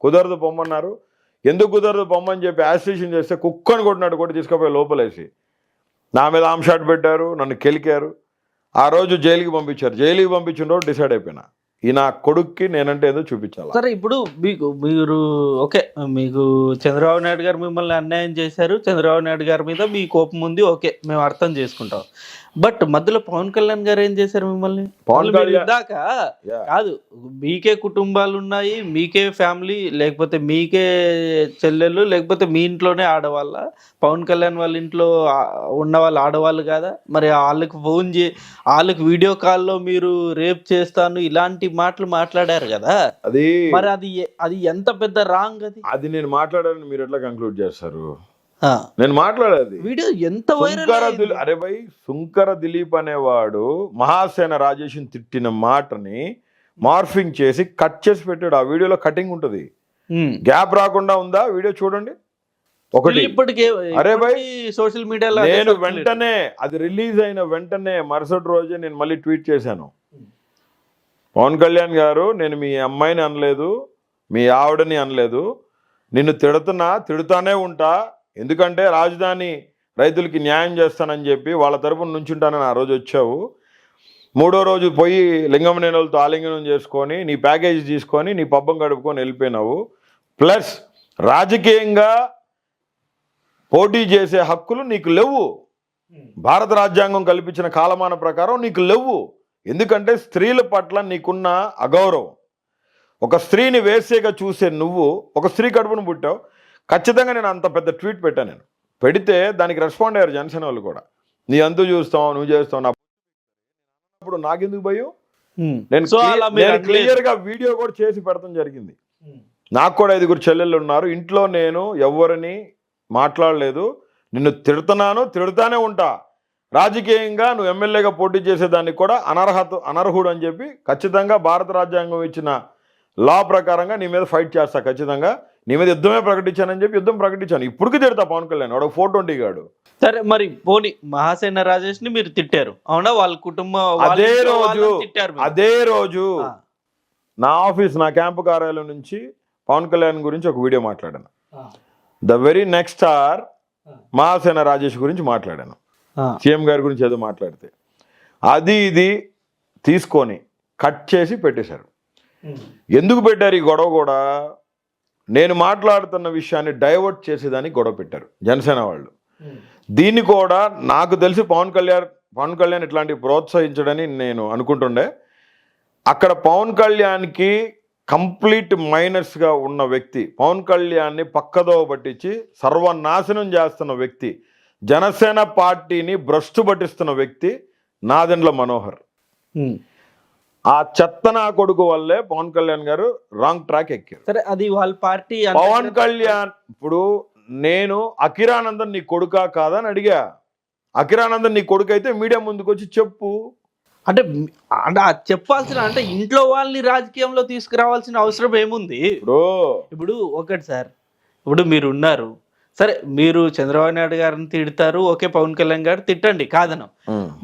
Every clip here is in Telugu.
కుదరదు పొమ్మన్నారు. ఎందుకు కుదరదు పొమ్మని చెప్పి యాసిటేషన్ చేస్తే కుక్కని కొట్టినట్టు కొట్టి తీసుకుపోయి లోపలేసి. నా మీద ఆమ్ షాట్ పెట్టారు నన్ను కెలికారు. ఆ రోజు జైలుకి పంపించారు. జైలుకి పంపించిన రోజు డిసైడ్ అయిపోయినా. ఈ నా కొడుక్కి నేనంటే ఏదో చూపించాలి? సరే ఇప్పుడు మీకు మీరు ఓకే మీకు చంద్రబాబు నాయుడు గారు మిమ్మల్ని అన్యాయం చేశారు. చంద్రబాబు నాయుడు గారి మీద మీ కోపం ఉంది. ఓకే మేము అర్థం చేసుకుంటాం. బట్ మధ్యలో పవన్ కళ్యాణ్ గారు ఏం చేశారు మిమ్మల్ని? పవన్ కళ్యాణ్- Yeah. కాదు మీకే కుటుంబాలు ఉన్నాయి మీకే ఫ్యామిలీ లేకపోతే మీకే చెల్లెలు లేకపోతే మీ ఇంట్లోనే ఆడవాళ్ళ. పవన్ కళ్యాణ్ వాళ్ళ ఇంట్లో ఉన్న వాళ్ళు ఆడవాళ్ళు కాదా? మరి వాళ్ళకి ఫోన్ చే వాళ్ళకి వీడియో కాల్లో మీరు రేప్ చేస్తాను ఇలాంటి మాటలు మాట్లాడారు కదా. అది మరి అది అది ఎంత పెద్ద రాంగ్ అది? అది నేను మాట్లాడాలని మీరు ఎట్లా కంక్లూడ్ చేస్తారు? నేను మాట్లాడేది. వీడియో ఎంత వైరల్ అరే భయ్ సుంకర దిలీప్ అనేవాడు మహాసేన రాజేష్ని తిట్టిన మాటని మార్ఫింగ్ చేసి కట్ చేసి పెట్టాడు. ఆ వీడియోలో కటింగ్ ఉంటుంది. గ్యాప్ రాకుండా ఉందా? వీడియో చూడండి. ఒకటి. ఇప్పటికే అరే భయ్, సోషల్ మీడియాలో నేను వెంటనే అది రిలీజ్ అయిన వెంటనే మరుసటి రోజే నేను మళ్ళీ ట్వీట్ చేశాను. పవన్ కళ్యాణ్ గారు నేను మీ అమ్మాయిని అనలేదు మీ ఆవిడని అనలేదు. నిన్ను తిడుతున్నా తిడుతానే ఉంటా. ఎందుకంటే రాజధాని రైతులకి న్యాయం చేస్తానని చెప్పి వాళ్ళ తరపున నుంచుంటానని ఆ రోజు వచ్చావు. మూడో రోజు పోయి లింగమనేనులతో ఆలింగనం చేసుకొని నీ ప్యాకేజీ తీసుకొని నీ పబ్బం గడుపుకొని వెళ్ళిపోయినావు. ప్లస్ రాజకీయంగా పోటీ చేసే హక్కులు నీకు లేవు. భారత రాజ్యాంగం కల్పించిన కాలమాన ప్రకారం నీకు లేవు. ఎందుకంటే స్త్రీల పట్ల నీకున్న అగౌరవం. ఒక స్త్రీని వేసేగా చూసే నువ్వు ఒక స్త్రీ కడుపును పుట్టావు. ఖచ్చితంగా నేను అంత పెద్ద ట్వీట్ పెట్టాను నేను. పెడితే దానికి రెస్పాండ్ అయ్యారు జనసేన వాళ్ళు కూడా. నీ అంతు చూస్తావు నువ్వు చేస్తావు నా అప్పుడు నాకెందుకు భయం? నేను సో అలా మీరు అనలేదు. క్లియర్గా వీడియో కూడా చేసి పెడతాం జరిగింది. నాకు కూడా ఐదుగురు చెల్లెళ్ళు ఉన్నారు. ఇంట్లో నేను ఎవరిని మాట్లాడలేదు. నిన్ను తిడుతున్నాను తిడుతానే ఉంటా. రాజకీయంగా నువ్వు ఎమ్మెల్యేగా పోటీ చేసేదానికి కూడా అనర్హత అనర్హుడు అని చెప్పి ఖచ్చితంగా భారత రాజ్యాంగం ఇచ్చిన లా ప్రకారంగా నీ మీద ఫైట్ చేస్తా ఖచ్చితంగా. నీ మీద యుద్ధమే ప్రకటించానని చెప్పి యుద్ధం ప్రకటించాను. ఇప్పటికి తిడతా పవన్ కళ్యాణ్ వాడు ఫోర్ ట్వంటీ గాడు. సరే మరి పోనీ మహాసేన రాజేష్ని మీరు తిట్టారు. అవునా? వాళ్ళ కుటుంబం అదే రోజు. అదే రోజు నా ఆఫీస్ నా క్యాంపు కార్యాలయం నుంచి పవన్ కళ్యాణ్ గురించి ఒక వీడియో మాట్లాడాను. ద వెరీ నెక్స్ట్ ఆర్ మహాసేన రాజేష్ గురించి మాట్లాడాను. సీఎం గారి గురించి ఏదో మాట్లాడితే. అది ఇది తీసుకొని కట్ చేసి పెట్టేశారు. ఎందుకు పెట్టారు ఈ గొడవ కూడా? నేను మాట్లాడుతున్న విషయాన్ని డైవర్ట్ చేసేదానికి గొడవ పెట్టారు జనసేన వాళ్ళు. దీన్ని కూడా నాకు తెలిసి పవన్ కళ్యాణ్ పవన్ కళ్యాణ్ ఇట్లాంటివి ప్రోత్సహించడని నేను అనుకుంటుండే. అక్కడ పవన్ కళ్యాణ్కి కంప్లీట్ మైనస్గా ఉన్న వ్యక్తి పవన్ కళ్యాణ్ని పక్కదోవ పట్టించి సర్వనాశనం చేస్తున్న వ్యక్తి జనసేన పార్టీని భ్రష్టు పట్టిస్తున్న వ్యక్తి నాదెండ్ల మనోహర్. ఆ చెత్త నా కొడుకు వల్లే పవన్ కళ్యాణ్ గారు రాంగ్ ట్రాక్ ఎక్కారు. సరే అది వాళ్ళ పార్టీ పవన్ కళ్యాణ్ ఇప్పుడు నేను అఖిరానందన్ నీ కొడుకా కాదా అని అడిగా. అఖిరానందన్ నీ కొడుకు అయితే మీడియా ముందుకు వచ్చి చెప్పు. అంటే అంటే చెప్పాల్సిన అంటే ఇంట్లో వాళ్ళని రాజకీయంలో తీసుకురావాల్సిన అవసరం ఏముంది? ఇప్పుడు ఇప్పుడు ఒకటి సార్ ఇప్పుడు మీరు ఉన్నారు సరే మీరు చంద్రబాబు నాయుడు గారిని తిడతారు ఓకే పవన్ కళ్యాణ్ గారు తిట్టండి కాదను.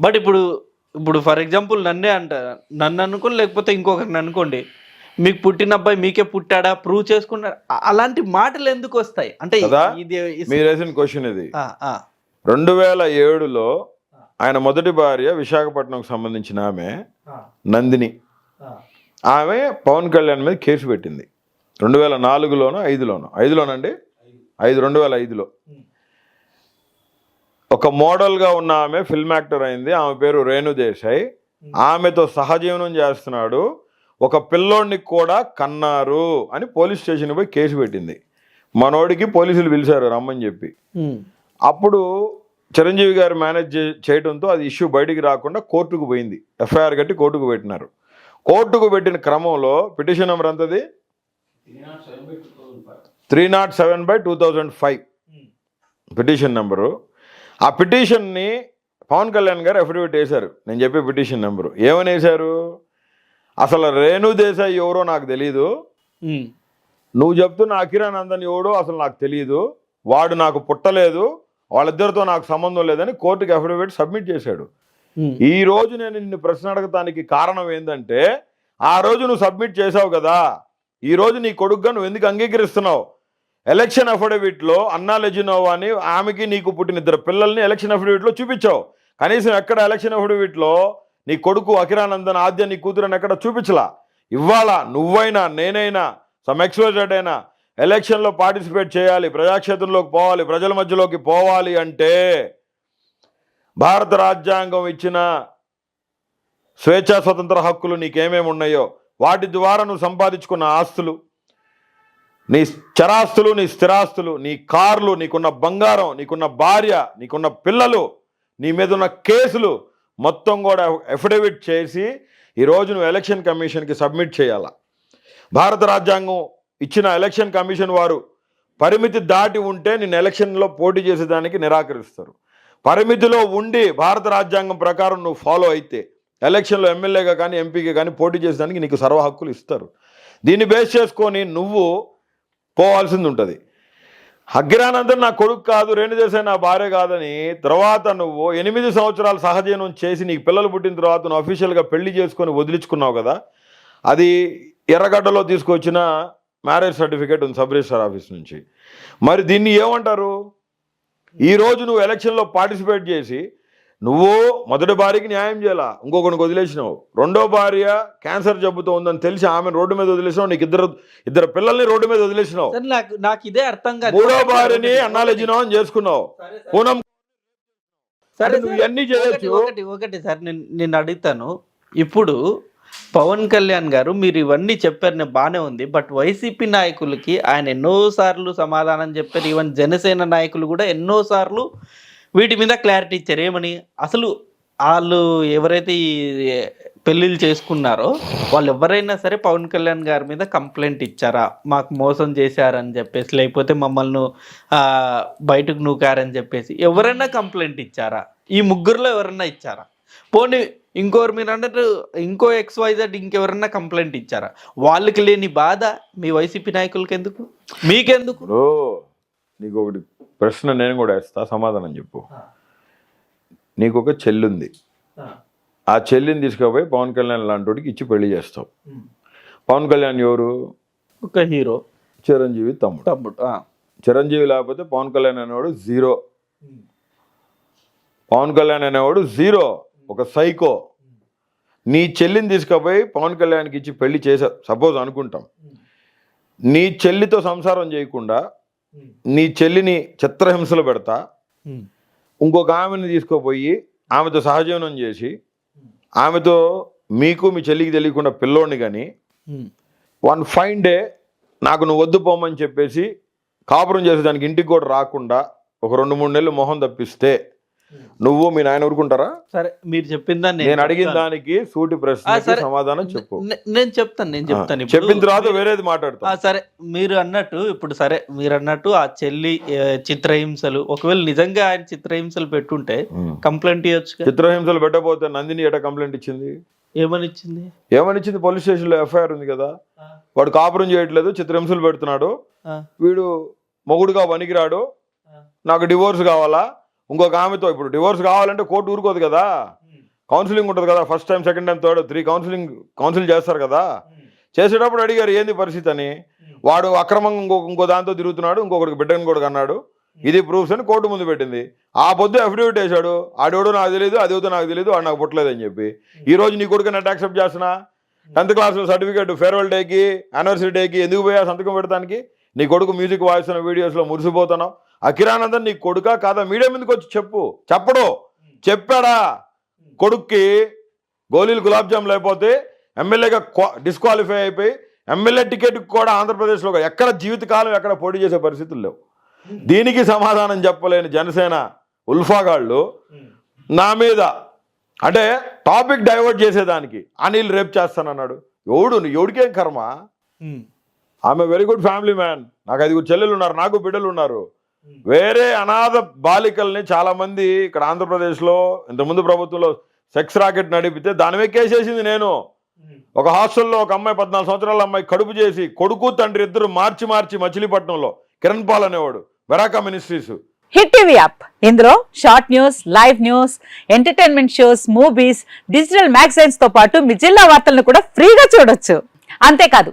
బట్ ఇప్పుడు ఇప్పుడు ఫర్ ఎగ్జాంపుల్ నన్నే అంట నన్ను అనుకోండి లేకపోతే ఇంకొకరిని అనుకోండి మీకు పుట్టిన అబ్బాయి మీకే పుట్టాడా ప్రూవ్ చేసుకున్నాడు? అలాంటి మాటలు ఎందుకు వస్తాయి? అంటే కదా? ఇది ఇస్- మీరు వేసిన క్వశ్చన్ ఇది. ఆ, ఆ, రెండు వేల ఏడులో ఆయన మొదటి భార్య విశాఖపట్నంకు సంబంధించిన ఆమె నందిని. ఆమె పవన్ కళ్యాణ్ మీద కేసు పెట్టింది. రెండు వేల నాలుగులోనో ఐదులోనో. ఐదులోనండి? ఐదు రెండు వేల ఐదులో. ఒక మోడల్గా ఉన్న ఆమె ఫిల్మ్ యాక్టర్ అయింది. ఆమె పేరు రేణు దేశాయ్. ఆమెతో సహజీవనం చేస్తున్నాడు. ఒక పిల్లోడిని కూడా కన్నారు అని పోలీస్ స్టేషన్ పోయి కేసు పెట్టింది. మనోడికి పోలీసులు పిలిచారు రమ్మని చెప్పి. అప్పుడు చిరంజీవి గారు మేనేజ్ చేయడంతో అది ఇష్యూ బయటికి రాకుండా కోర్టుకు పోయింది. ఎఫ్ఐఆర్ కట్టి కోర్టుకు పెట్టినారు. కోర్టుకు పెట్టిన క్రమంలో petition number ఎంతది? Three nought seven by two thousand five petition number ఆ పిటిషన్ని పవన్ కళ్యాణ్ గారు అఫిడవిట్ వేశారు. నేను చెప్పే పిటిషన్ నెంబరు ఏమని వేశారు? అసలు రేణు దేశాయ్ ఎవరో నాకు తెలియదు ఉమ్, నువ్వు చెప్తున్న అఖిరానందన్ ఎవడో అసలు నాకు తెలియదు వాడు నాకు పుట్టలేదు. వాళ్ళిద్దరితో నాకు సంబంధం లేదని కోర్టుకి అఫిడవిట్ సబ్మిట్ చేశాడు. ఈ రోజు నేను నిన్ను ప్రశ్న అడగటానికి కారణం ఏంటంటే ఆ రోజు నువ్వు సబ్మిట్ చేసావు కదా. ఈ రోజు నీ కొడుకుగా నువ్వు ఎందుకు అంగీకరిస్తున్నావు? ఎలక్షన్ అఫిడవిట్లో అన్నా లెజినోవాని ఆమెకి నీకు పుట్టిన ఇద్దరు పిల్లల్ని ఎలక్షన్ అఫిడవిట్లో చూపించావు. కనీసం ఎక్కడ ఎలక్షన్ అఫిడవిట్లో నీ కొడుకు అఖిరానందన్ ఆద్య నీ కూతురని ఎక్కడ చూపించలా? ఇవాళ నువ్వైనా నేనైనా సమ్ ఎక్స్పోజర్డ్ అయినా ఎలక్షన్లో పార్టిసిపేట్ చేయాలి ప్రజాక్షేత్రంలోకి పోవాలి ప్రజల మధ్యలోకి పోవాలి అంటే భారత రాజ్యాంగం ఇచ్చిన స్వేచ్ఛా స్వతంత్ర హక్కులు నీకేమేమి ఉన్నాయో వాటి ద్వారా నువ్వు సంపాదించుకున్న ఆస్తులు నీ చరాస్తులు నీ స్థిరాస్తులు నీ కార్లు నీకున్న బంగారం నీకున్న భార్య నీకున్న పిల్లలు నీ మీద ఉన్న కేసులు మొత్తం కూడా అఫిడవిట్ చేసి ఈరోజు నువ్వు ఎలక్షన్ కమిషన్కి సబ్మిట్ చేయాలా? భారత రాజ్యాంగం ఇచ్చిన ఎలక్షన్ కమిషన్ వారు పరిమితి దాటి ఉంటే నిన్ను ఎలక్షన్లో పోటీ చేసేదానికి నిరాకరిస్తారు. పరిమితిలో ఉండి భారత రాజ్యాంగం ప్రకారం నువ్వు ఫాలో అయితే ఎలక్షన్లో ఎమ్మెల్యేగా కానీ ఎంపీగా కానీ పోటీ చేసేదానికి నీకు సర్వ హక్కులు ఇస్తారు. దీన్ని బేస్ చేసుకొని నువ్వు పోవాల్సింది ఉంటుంది అగ్రానందం నా కొడుకు కాదు రేణుదేశాయి నా భార్య కాదని తర్వాత నువ్వు ఎనిమిది సంవత్సరాలు సహజీవనం చేసి నీకు పిల్లలు పుట్టిన తర్వాత నువ్వు అఫీషియల్గా పెళ్ళి చేసుకొని వదిలించుకున్నావు కదా అది ఎర్రగడ్డలో తీసుకొచ్చిన మ్యారేజ్ సర్టిఫికేట్ ఉంది సబ్ రిజిస్టర్ ఆఫీస్ నుంచి. మరి దీన్ని ఏమంటారు? ఈరోజు నువ్వు ఎలక్షన్లో పార్టిసిపేట్ చేసి నువ్వు మొదటి భార్యకి న్యాయం చేయాలా? ఇంకొకరికి వదిలేసినావు. రెండో భార్య క్యాన్సర్ జబ్బుతో ఉందని తెలిసి ఆమె రోడ్డు మీద వదిలేసినావు. నీకు ఇద్దరు ఇద్దరు పిల్లల్ని రోడ్డు మీద వదిలేసినావు. నాకు ఇదే అర్థం కాదు. మూడో భార్యని అన్నాలెజినో అని చేసుకున్నావు. పూనం సరే నువ్వు ఇవన్నీ చేయొచ్చు. ఒకటి ఒకటి సార్ నేను నేను అడుగుతాను. ఇప్పుడు పవన్ కళ్యాణ్ గారు మీరు ఇవన్నీ చెప్పారు నేను బాగానే ఉంది. బట్ వైసీపీ నాయకులకి ఆయన ఎన్నో సార్లు సమాధానం చెప్పారు. ఈవెన్ జనసేన నాయకులు కూడా ఎన్నో సార్లు వీటి మీద క్లారిటీ ఇచ్చారు. ఏమని? అసలు వాళ్ళు ఎవరైతే ఈ పెళ్ళిళ్ళు చేసుకున్నారో వాళ్ళు ఎవరైనా సరే పవన్ కళ్యాణ్ గారి మీద కంప్లైంట్ ఇచ్చారా? మాకు మోసం చేశారని చెప్పేసి లేకపోతే మమ్మల్ని బయటకు నూకారని చెప్పేసి ఎవరైనా కంప్లైంట్ ఇచ్చారా? ఈ ముగ్గురులో ఎవరైనా ఇచ్చారా? పోనీ ఇంకోరు మీరు అన్నట్టు ఇంకో ఎక్స్ వైజెడ్ ఇంకెవరన్నా కంప్లైంట్ ఇచ్చారా? వాళ్ళకి లేని బాధ మీ వైసీపీ నాయకులకి ఎందుకు మీకెందుకు? నీకు ఒకటి ప్రశ్న నేను కూడా వేస్తా సమాధానం చెప్పు. నీకు ఒక చెల్లుంది. ఆ. చెల్లిని తీసుకుపోయి పవన్ కళ్యాణ్ లాంటి వాడికి ఇచ్చి పెళ్ళి చేస్తావు. పవన్ కళ్యాణ్ ఎవరు? ఒక హీరో. చిరంజీవి తమ్ముడు. తమ్ముడు ఆ. చిరంజీవి లేకపోతే పవన్ కళ్యాణ్ అనేవాడు జీరో. పవన్ కళ్యాణ్ అనేవాడు జీరో. ఒక సైకో. నీ చెల్లిని తీసుకుపోయి పవన్ కళ్యాణ్కి ఇచ్చి పెళ్ళి చేసా సపోజ్ అనుకుంటాం. నీ చెల్లితో సంసారం చేయకుండా నీ చెల్లిని చిత్రహింసలు పెడతా. ఇంకొక ఆమెను తీసుకుపోయి ఆమెతో సహజీవనం చేసి ఆమెతో మీకు మీ చెల్లికి తెలియకుండా పిల్లోడిని కానీ. వన్ ఫైన్ డే నాకు నువ్వు వద్దు పోమని చెప్పేసి కాపురం చేసేదానికి ఇంటికి కూడా రాకుండా ఒక రెండు మూడు నెలలు మొహం తప్పిస్తే నువ్వు మీ నాయన ఊరుకుంటారా? సరే మీరు చెప్పిందా నేను అడిగిన దానికి సూటి ప్రశ్నకి సరే. సమాధానం చెప్పు. నేను చెప్తాను నేను చెప్తాను. చెప్పిన తర్వాత వేరేది మాట్లాడతా. సరే మీరు అన్నట్టు ఇప్పుడు సరే మీరు అన్నట్టు ఆ చెల్లి చిత్రహింసలు ఒకవేళ నిజంగా ఆయన చిత్రహింసలు పెట్టుంటే కంప్లైంట్ ఇవ్వచ్చు చిత్రహింసలు పెట్టబోతే నందిని ఎట కంప్లైంట్ ఇచ్చింది? ఏమని ఇచ్చింది ఏమని ఇచ్చింది పోలీస్ స్టేషన్లో ఎఫ్ఐఆర్ ఉంది కదా. వాడు కాపురం చేయట్లేదు చిత్రహింసలు పెడుతున్నాడు. వీడు మొగుడుగా పనికిరాడు. నాకు డివోర్స్ కావాలా? ఇంకొక ఆమెతో ఇప్పుడు డివోర్స్ కావాలంటే కోర్టు ఊరుకోదు కదా. కౌన్సిలింగ్ ఉంటుంది కదా first time second time third three counselling council చేస్తారు కదా. చేసేటప్పుడు అడిగారు ఏంది పరిస్థితి అని. వాడు అక్రమంగా ఇంకో ఇంకో దాంతో తిరుగుతున్నాడు ఇంకొకటికి బిడ్డను కూడా అన్నాడు ఇది ప్రూఫ్స్ అని కోర్టు ముందు పెట్టింది. ఆ పొద్దు అఫిడవిట్ వేశాడు. ఆడేవాడు నాకు తెలియదు అది నాకు తెలియదు వాడు నాకు పుట్టలేదు అని చెప్పి. ఈ రోజు నీ కొడుకు నెట్ యాక్సెప్ట్ చేస్తున్నా? టెన్త్ క్లాస్లో సర్టిఫికేట్ ఫేర్వెల్ డేకి యానివర్సరీ డేకి ఎందుకు పోయా సంతకం పెడతానికి నీ కొడుకు మ్యూజిక్ వాయిస్తున్న వీడియోస్లో మురిసిపోతున్నావు. అఖిరానందన్ నీ కొడుకా కాదా? మీడియా మీదకి వచ్చి చెప్పు. చెప్పడు. చెప్పాడా? కొడుక్కి గోళీలు గులాబ్ జామ్ లేకపోతే ఎమ్మెల్యేగా డిస్క్వాలిఫై అయిపోయి ఎమ్మెల్యే టికెట్ కూడా ఆంధ్రప్రదేశ్లో ఎక్కడ జీవితకాలం ఎక్కడ పోటీ చేసే పరిస్థితులు లేవు. దీనికి సమాధానం చెప్పలేని జనసేన ఉల్ఫాగాళ్ళు నా మీద అంటే టాపిక్ డైవర్ట్ చేసేదానికి. అనిల్ రేప్ చేస్తానన్నాడు. ఎవడు? ఎవడికేం కర్మ? ఆమె వెరీ గుడ్ ఫ్యామిలీ మ్యాన్. నాకు ఐదుగురు చెల్లెలు ఉన్నారు నాకు బిడ్డలు ఉన్నారు వేరే అనాథ బాలికల్ని చాలా మంది ఇక్కడ ఆంధ్రప్రదేశ్లో ఇంతకుముందు ప్రభుత్వంలో సెక్స్ రాకెట్ నడిపితే దాని మీద కేసేసింది నేను. ఒక హాస్టల్లో ఒక అమ్మాయి పద్నాలుగు సంవత్సరాల అమ్మాయి కడుపు చేసి కొడుకు తండ్రి ఇద్దరు మార్చి మార్చి మచిలీపట్నంలో కిరణ్ పాల్ అనేవాడు వెరాకా మినిస్ట్రీస్. Hit TV app. ఇందులో short news live news entertainment shows movies digital మ్యాగజైన్స్తో పాటు మీ జిల్లా వార్తలను కూడా ఫ్రీగా చూడొచ్చు. అంతేకాదు